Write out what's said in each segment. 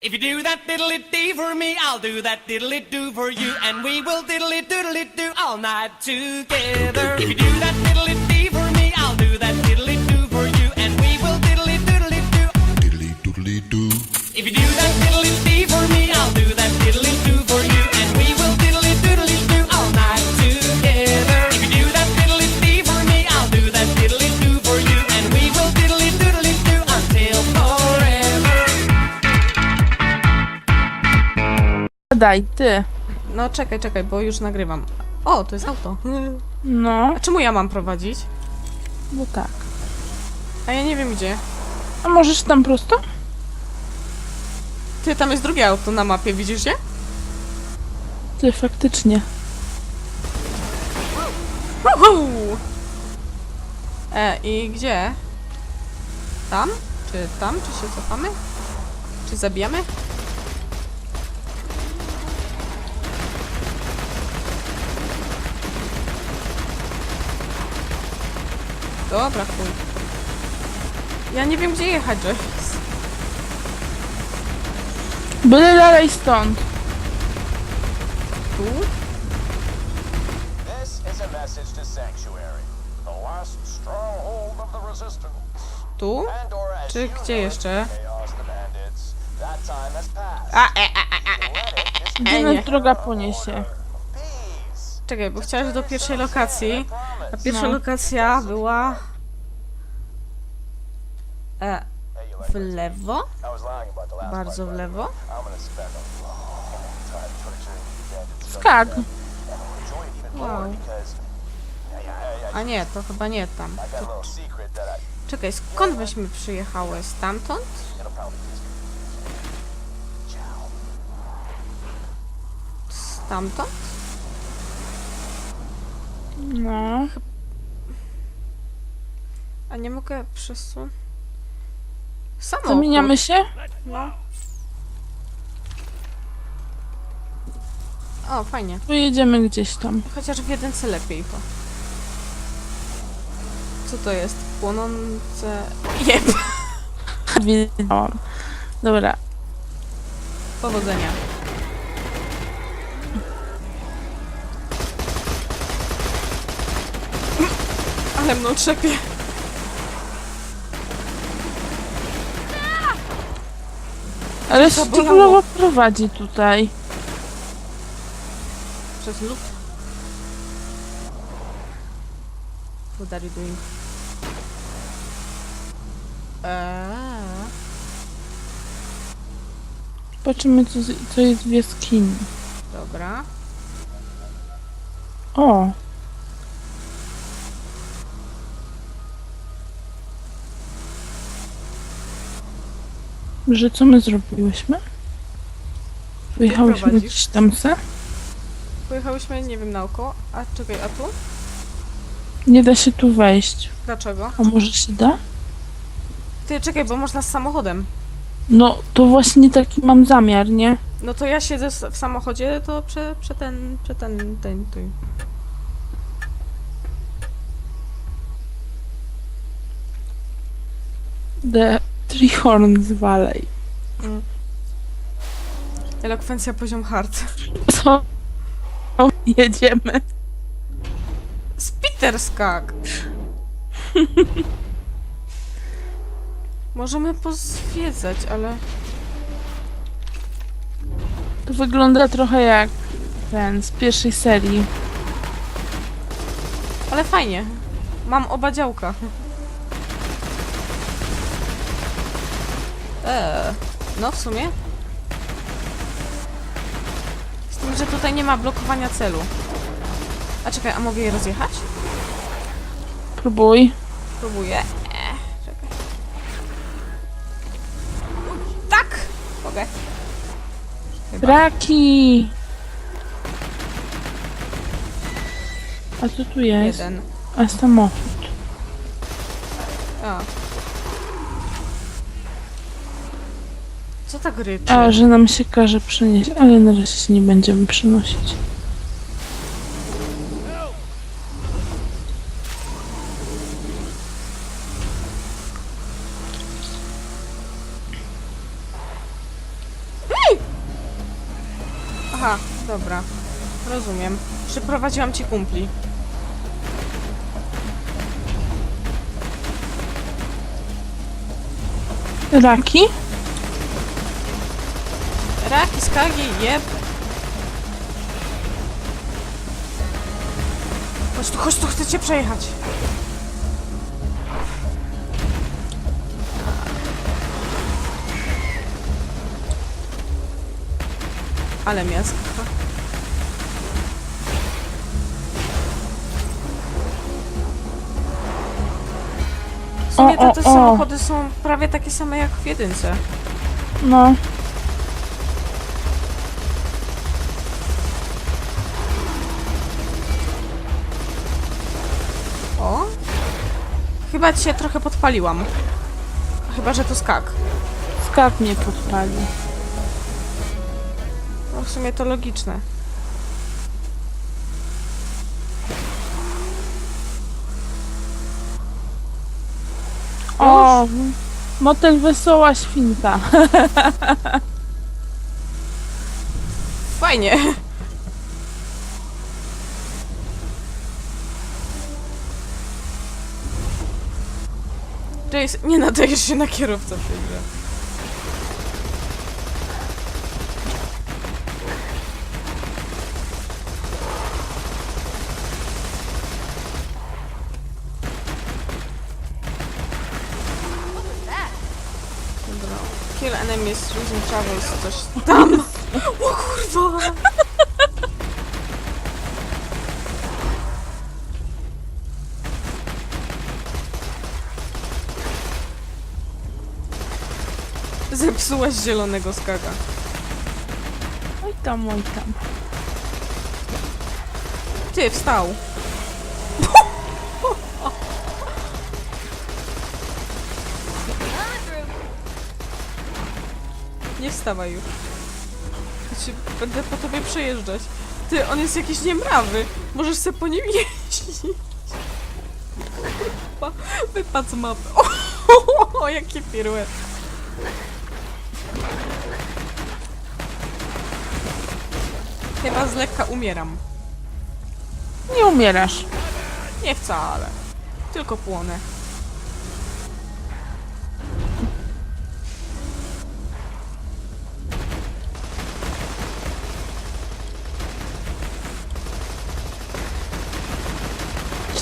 If you do that diddly dee for me, I'll do that diddly do for you, and we will diddly doodly do all night together. If you do that diddly Daj, ty. No czekaj, czekaj, bo już nagrywam. O, to jest auto. No, A czemu ja mam prowadzić? bo tak. A ja nie wiem gdzie. A możesz tam prosto? Ty, tam jest drugie auto na mapie, widzisz je? Ty, faktycznie. Uhu! E, i gdzie? Tam? Czy tam? Czy się cofamy? Czy zabijamy? Dobra, chuj. Ja nie wiem, gdzie jechać, Joyce. Byle dalej stąd. Tu? This is a message to Sanctuary, the last stronghold of the Resistance. Tu? As Czy you gdzie know it, jeszcze? Chaos the Bandits, that time has passed. A, e, a, a, a, e, Gdzie nas droga poniesie? Peace. Czekaj, bo chciałaś do pierwszej lokacji. A pierwsza No. lokacja była... E, w lewo? Bardzo w lewo? Skak. Wow. A nie, to chyba nie tam. I Czekaj, skąd myśmy przyjechały? Stamtąd? Stamtąd? No. A nie mogę przesunąć... Samochód. Zamieniamy się? No. O, fajnie. Pojedziemy gdzieś tam. Chociaż w jedynce lepiej to. Co to jest? Płonące... Jeb! Wiedziałam. Dobra. Powodzenia. Ale mną trzepie. Ale się królowo prowadzi tutaj. Przez lód. What are you doing? Eee. Zobaczymy, co, z- co jest w jaskini. Dobra. O! Że co my zrobiłyśmy? Wyjechałyśmy prowadzisz? gdzieś tam se? Pojechałyśmy, nie wiem, na oko. A czekaj, a tu? Nie da się tu wejść. Dlaczego? A może się da? Ty, czekaj, bo można z samochodem. No, to właśnie taki mam zamiar, nie? No to ja siedzę s- w samochodzie, to prze, prze ten, prze ten, ten, ten. The Three Horns Valley. Elokwencja poziom hard. Co? Jedziemy. Spiterskak! Możemy pozwiedzać, ale... To wygląda trochę jak ten z pierwszej serii. Ale fajnie. Mam oba działka. Eee, no w sumie. Z tym, że tutaj nie ma blokowania celu. A czekaj, a mogę je rozjechać? Próbuj. Próbuję. Eee, czekaj. Tak! Mogę. Chyba. Raki! A co tu jest? Jeden. A samochód. A. Co tak ryczy? A, że nam się każe przenieść, ale na razie się nie będziemy przenosić. Aha, dobra. Rozumiem. Przyprowadziłam ci kumpli. Raki? Raki, skagi, jeb. Chodź tu, chodź tu, chcę cię przejechać. Ale miasto. W sumie O, te, o, o. samochody są prawie takie same jak w jedynce. No. Chyba cię trochę podpaliłam. Chyba, że to skak. Skak mnie podpalił. No w sumie to logiczne. O! Motel Wesoła Świnka. Fajnie. Jace, nie nadajesz się na kierowcę w tej grze. Dobra. Kill enemies using travels, coś tam. O kurwa! Zepsułaś zielonego skaka. Oj tam, oj tam. Ty, wstał. Nie wstawaj już. Ja będę po tobie przejeżdżać. Ty, on jest jakiś niemrawy. Możesz se po nim jeździć. Wypadł z mapy. O, o, jaki piruet. Chyba z lekka umieram. Nie umierasz. Nie wcale. Tylko płonę.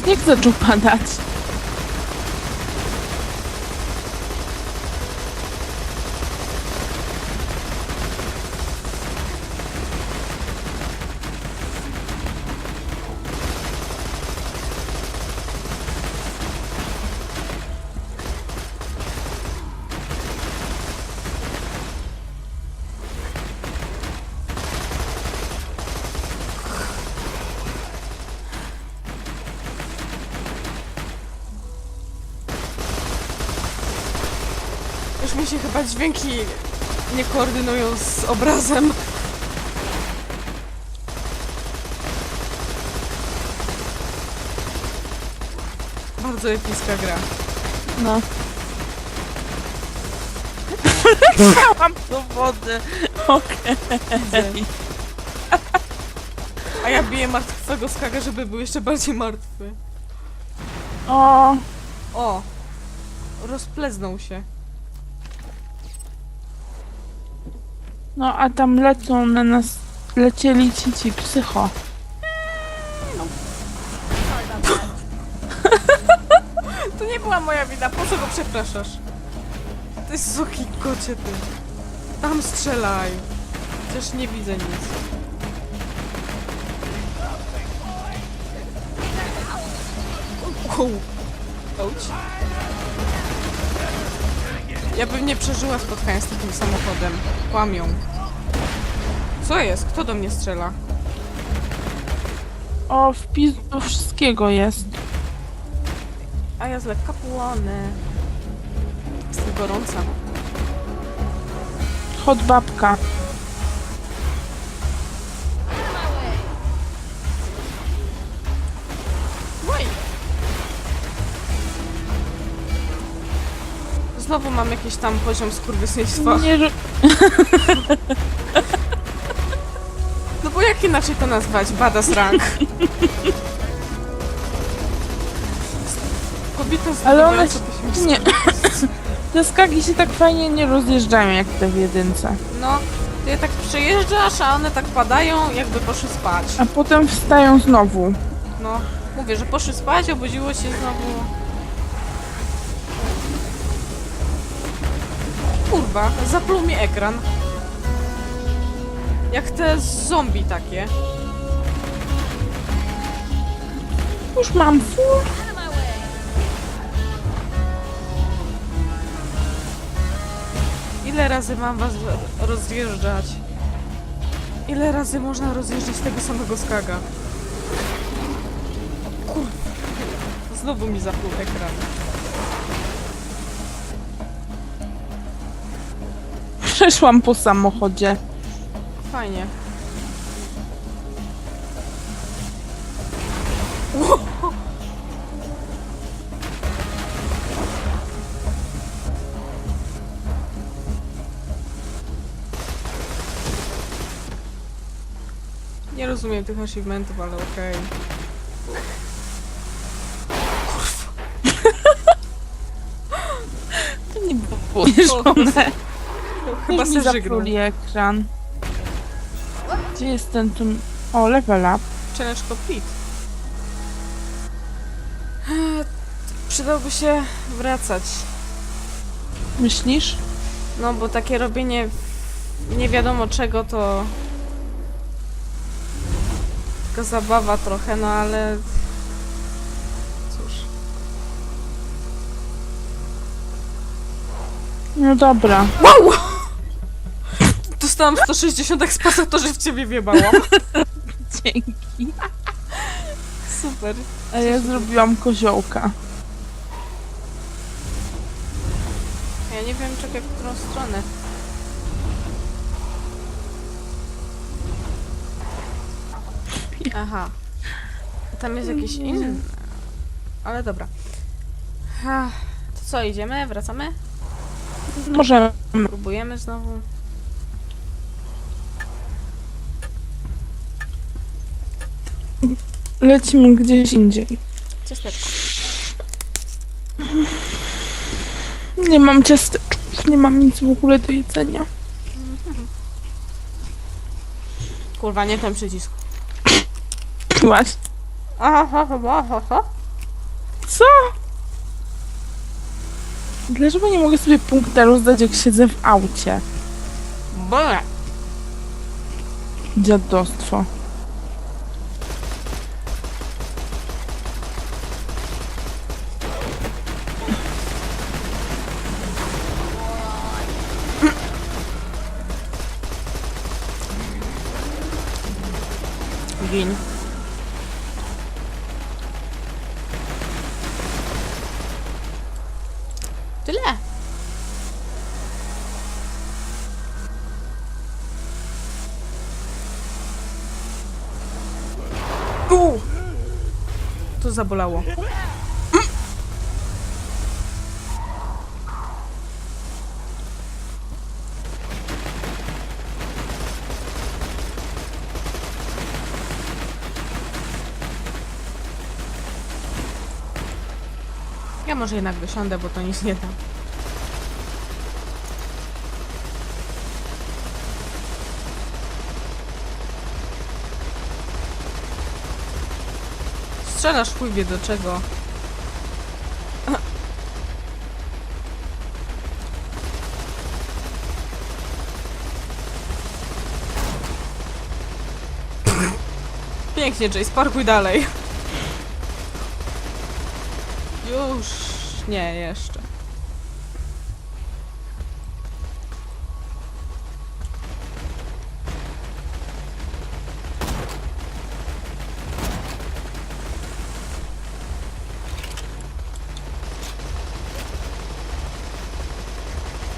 Śnieg zaczął padać. Mi się chyba dźwięki nie koordynują z obrazem. Bardzo epicka gra. No. Mam do wody. Okej. A ja biję martwego skaga, żeby był jeszcze bardziej martwy. O, O! Rozpleznął się. No a tam lecą na nas, lecieli ci ci psycho. To nie była moja wina, po co go przepraszasz? Ty suki kocie ty. Tam strzelaj. Przecież nie widzę nic. Wow. Ouch. Ja bym nie przeżyła spotkania z takim samochodem. Kłamią. Co jest? Kto do mnie strzela? O, wpis do wszystkiego jest. A ja z lekka płonę. Jestem gorąca. Hot babka. Znowu mam jakiś tam poziom skurwysyństwa. Nie, ru- inaczej to nazwać? Badass rank. Kobieta z Ale one co byśmy Nie. Te skaki się tak fajnie nie rozjeżdżają jak te w jedynce. No, ty je tak przejeżdżasz, a one tak padają, jakby poszły spać. A potem wstają znowu. No, mówię, że poszły spać, obudziło się znowu. Kurwa, zapluł mi ekran. Jak te zombie takie. Już mam full. Ile razy mam was rozjeżdżać? Ile razy można rozjeżdżać tego samego skaga? Kurwa. Znowu mi zapluł ekran. Przeszłam po samochodzie. Fajnie. Nie rozumiem tych achievementów, ale okej. To nie było. Chyba mi zapluli ekran. Gdzie jest ten tu... O, level up. Challenge complete. Przydałby się wracać. Myślisz? No, bo takie robienie nie wiadomo czego to... Taka zabawa trochę, no ale... Cóż. No dobra. Wow! Dostałam 160 ekspasa, to że w ciebie wiebałam. Dzięki. Super. A ja zrobiłam koziołka. Ja nie wiem czekaj w którą stronę. Aha. Tam jest jakiś inny. Ale dobra. Ach, To co, idziemy? Wracamy? Możemy. Próbujemy znowu. Lecimy gdzieś indziej. Ciasteczko. Nie mam ciasteczków, nie mam nic w ogóle do jedzenia. Kurwa, nie ten przycisk. Właśnie. Aha, aha, aha. Co? Dlaczego nie mogę sobie punkta rozdać, jak siedzę w aucie? Bole. Dziadostwo. Gin. Tyle. U! To zabolało. Może jednak wysiądę, bo to nic nie da. Strzelasz chuj do czego. Pięknie, Jace, parkuj dalej. Już nie, jeszcze.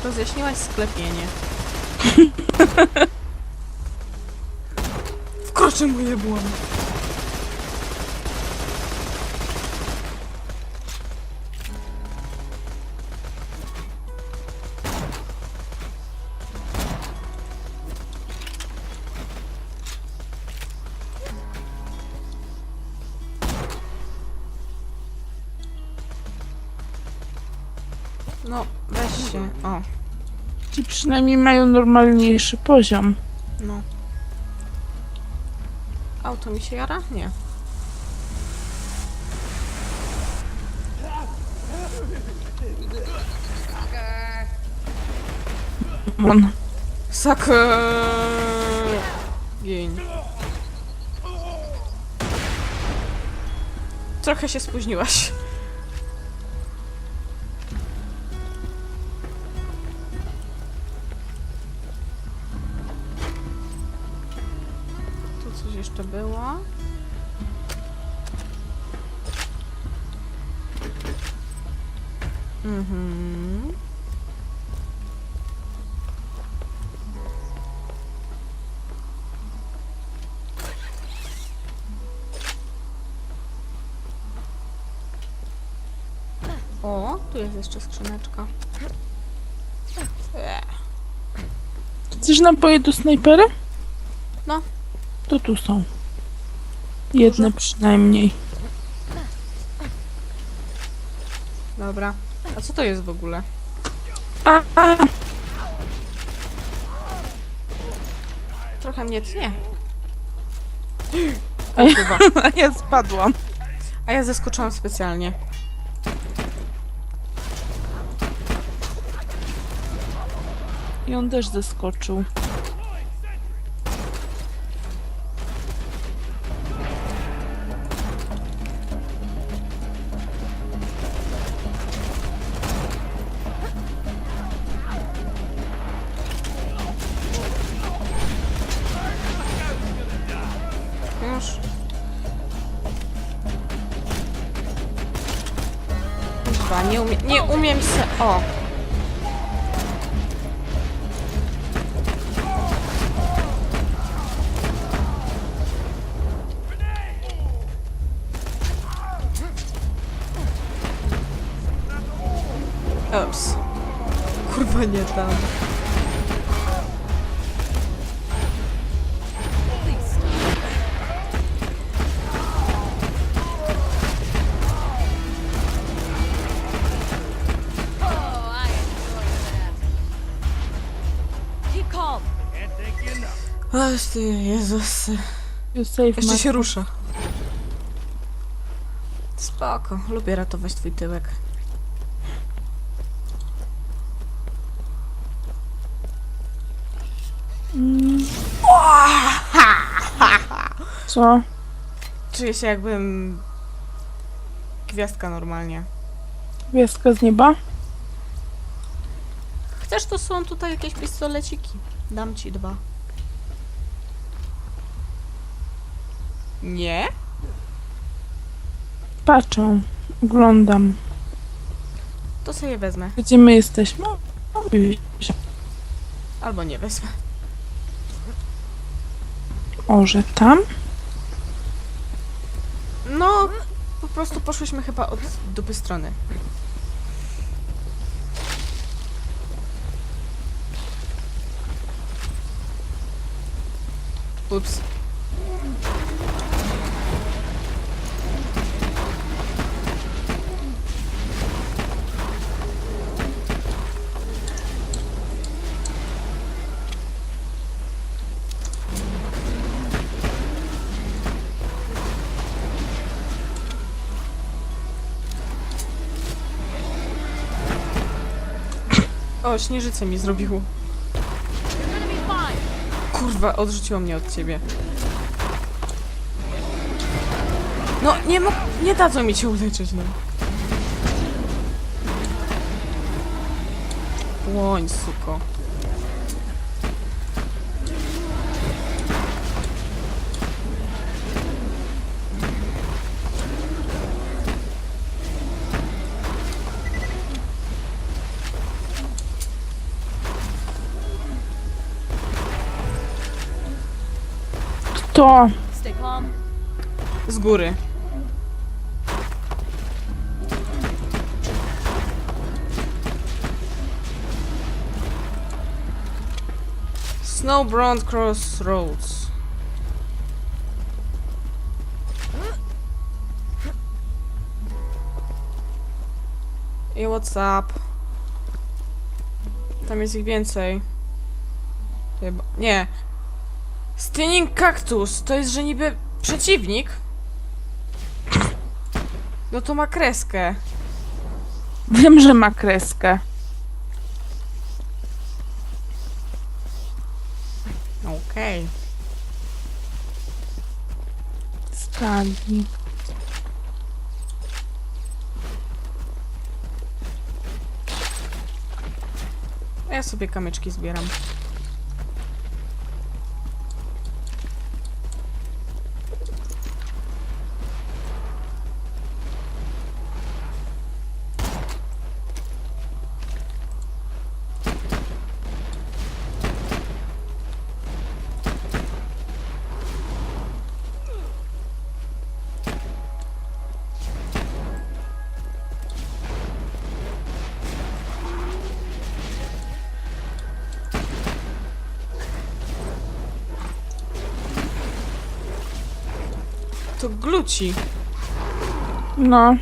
Rozjaśniłaś sklepienie. Wkroczy moje błąd. No, weź się. O, Ci przynajmniej mają normalniejszy poziom. no. Auto mi się jara? Nie. On. Sucker! Gień. Trochę się spóźniłaś. Mhm. O, tu jest jeszcze skrzyneczka. Eee. Chcesz napoje do snajpera? No. To tu są. Jedne przynajmniej. Dobra. A co to jest w ogóle? A, a, Trochę mnie tnie. a, ja, a ja spadłam. A ja zeskoczyłam specjalnie. I on też zeskoczył. O! Ups. Kurwa, nie tam. Aż ty, Jezus. You save Jeszcze my... się rusza. Spoko, lubię ratować twój tyłek. Mm. Co? Czuję się jakbym... Gwiazdka normalnie. Gwiazdka z nieba? Chcesz, to są tutaj jakieś pistoleciki. Dam ci dwa. Nie? Patrzę. Oglądam. To sobie wezmę. Gdzie my jesteśmy? Oj, Albo nie wezmę. O, że tam? No, po prostu poszłyśmy chyba od dupy strony. Ups. O, śnieżycę mi zrobił. Kurwa, odrzuciło mnie od ciebie. No, nie mógł, nie dadzą mi cię uleczyć, no. Łoń, suko. To. Stay calm. Z góry. Snowbound Crossroads. Hey, what's up? Tam jest ich więcej. Chyba. Nie. Stinning Cactus to jest, że niby przeciwnik. No to ma kreskę. Wiem, że ma kreskę. Okej. Skali. A Ja sobie kamyczki zbieram. To gluci. No.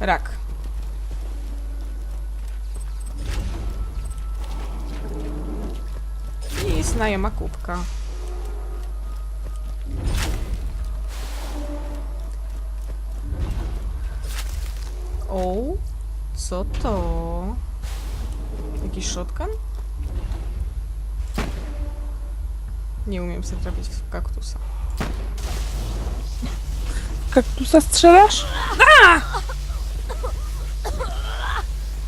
Rak. I znajoma kubka. O, co to? Jakiś shotgun? Nie umiem sobie trafić w kaktusa. Kaktusa strzelasz?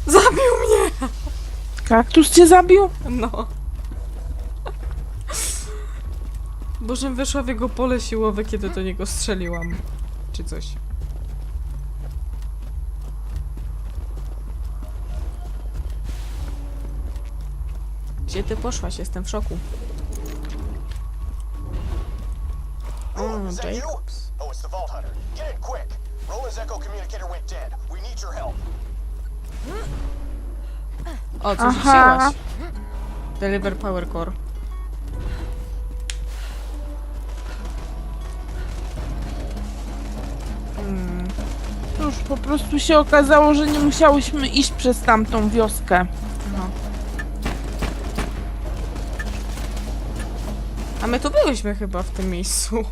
Zabił mnie! Kaktus cię zabił? No. Bożem weszła w jego pole siłowe, kiedy do niego strzeliłam. Czy coś. Gdzie ty poszłaś? Jestem w szoku. Jacobs. Oh, it's the Vault Hunter. Get in quick. Rola's echo communicator went dead. We need your help. O, coś Aha. wzięłaś. Deliver Power Core. Hmm. Już po prostu się okazało, że nie musiałyśmy iść przez tamtą wioskę. My tu byłyśmy chyba w tym miejscu.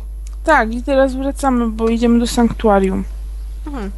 Tak, i teraz wracamy, bo idziemy do sanktuarium. Mhm.